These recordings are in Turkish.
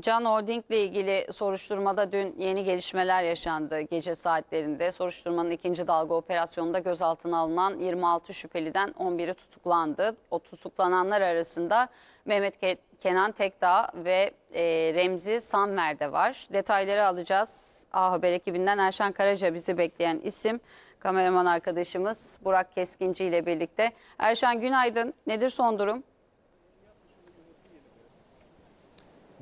Can Holding ile ilgili soruşturmada dün yeni gelişmeler yaşandı gece saatlerinde. Soruşturmanın ikinci dalga operasyonunda gözaltına alınan 26 şüpheliden 11'i tutuklandı. O tutuklananlar arasında Mehmet Ke- Kenan Tekdağ ve e, Remzi Sanver de var. Detayları alacağız. A Haber ekibinden Erşan Karaca bizi bekleyen isim. Kameraman arkadaşımız Burak Keskinci ile birlikte. Erşan günaydın. Nedir son durum?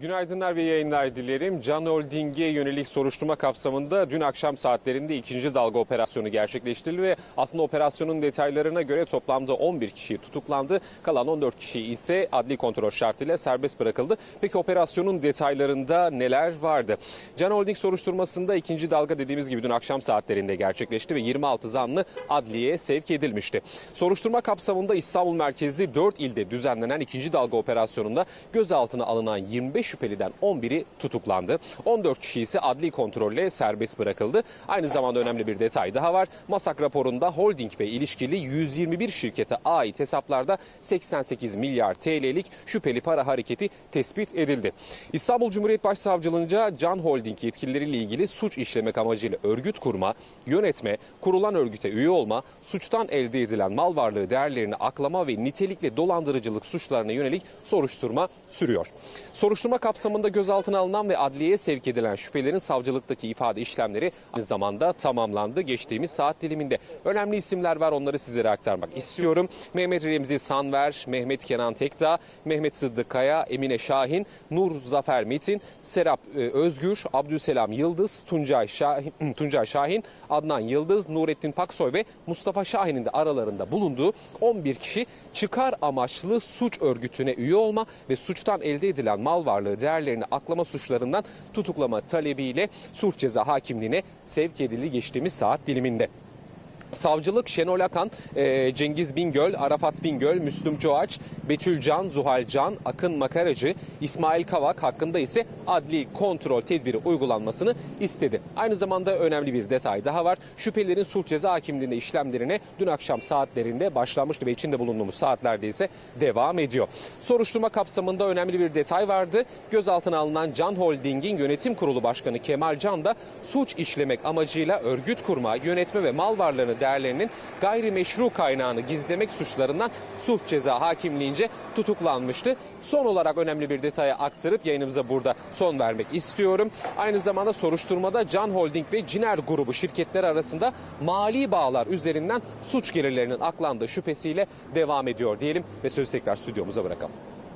Günaydınlar ve yayınlar dilerim. Can Holding'e yönelik soruşturma kapsamında dün akşam saatlerinde ikinci dalga operasyonu gerçekleştirildi ve aslında operasyonun detaylarına göre toplamda 11 kişi tutuklandı. Kalan 14 kişi ise adli kontrol şartıyla serbest bırakıldı. Peki operasyonun detaylarında neler vardı? Can Holding soruşturmasında ikinci dalga dediğimiz gibi dün akşam saatlerinde gerçekleşti ve 26 zanlı adliyeye sevk edilmişti. Soruşturma kapsamında İstanbul merkezli 4 ilde düzenlenen ikinci dalga operasyonunda gözaltına alınan 25 şüpheliden 11'i tutuklandı. 14 kişi ise adli kontrolle serbest bırakıldı. Aynı zamanda önemli bir detay daha var. Masak raporunda holding ve ilişkili 121 şirkete ait hesaplarda 88 milyar TL'lik şüpheli para hareketi tespit edildi. İstanbul Cumhuriyet Başsavcılığınca Can Holding yetkilileriyle ilgili suç işlemek amacıyla örgüt kurma, yönetme, kurulan örgüte üye olma, suçtan elde edilen mal varlığı değerlerini aklama ve nitelikle dolandırıcılık suçlarına yönelik soruşturma sürüyor. Soruşturma kapsamında gözaltına alınan ve adliyeye sevk edilen şüphelerin savcılıktaki ifade işlemleri aynı zamanda tamamlandı. Geçtiğimiz saat diliminde önemli isimler var onları sizlere aktarmak istiyorum. Mehmet Remzi Sanver, Mehmet Kenan Tekdağ, Mehmet Sıddık Kaya, Emine Şahin, Nur Zafer Metin, Serap e, Özgür, Abdülselam Yıldız, Tuncay Şahin, Tuncay Şahin, Adnan Yıldız, Nurettin Paksoy ve Mustafa Şahin'in de aralarında bulunduğu 11 kişi çıkar amaçlı suç örgütüne üye olma ve suçtan elde edilen mal varlığı değerlerini aklama suçlarından tutuklama talebiyle suç ceza hakimliğine sevk edildi geçtiğimiz saat diliminde. Savcılık Şenol Akan, e, Cengiz Bingöl, Arafat Bingöl, Müslüm Çoğaç, Betül Can, Zuhal Can, Akın Makaracı, İsmail Kavak hakkında ise adli kontrol tedbiri uygulanmasını istedi. Aynı zamanda önemli bir detay daha var. Şüphelilerin suç ceza hakimliğinde işlemlerine dün akşam saatlerinde başlanmıştı ve içinde bulunduğumuz saatlerde ise devam ediyor. Soruşturma kapsamında önemli bir detay vardı. Gözaltına alınan Can Holding'in yönetim kurulu başkanı Kemal Can da suç işlemek amacıyla örgüt kurma, yönetme ve mal varlığını değerlerinin gayrimeşru kaynağını gizlemek suçlarından suç ceza hakimliğince tutuklanmıştı. Son olarak önemli bir detaya aktarıp yayınımıza burada son vermek istiyorum. Aynı zamanda soruşturmada Can Holding ve Ciner grubu şirketler arasında mali bağlar üzerinden suç gelirlerinin aklandığı şüphesiyle devam ediyor diyelim ve sözü tekrar stüdyomuza bırakalım.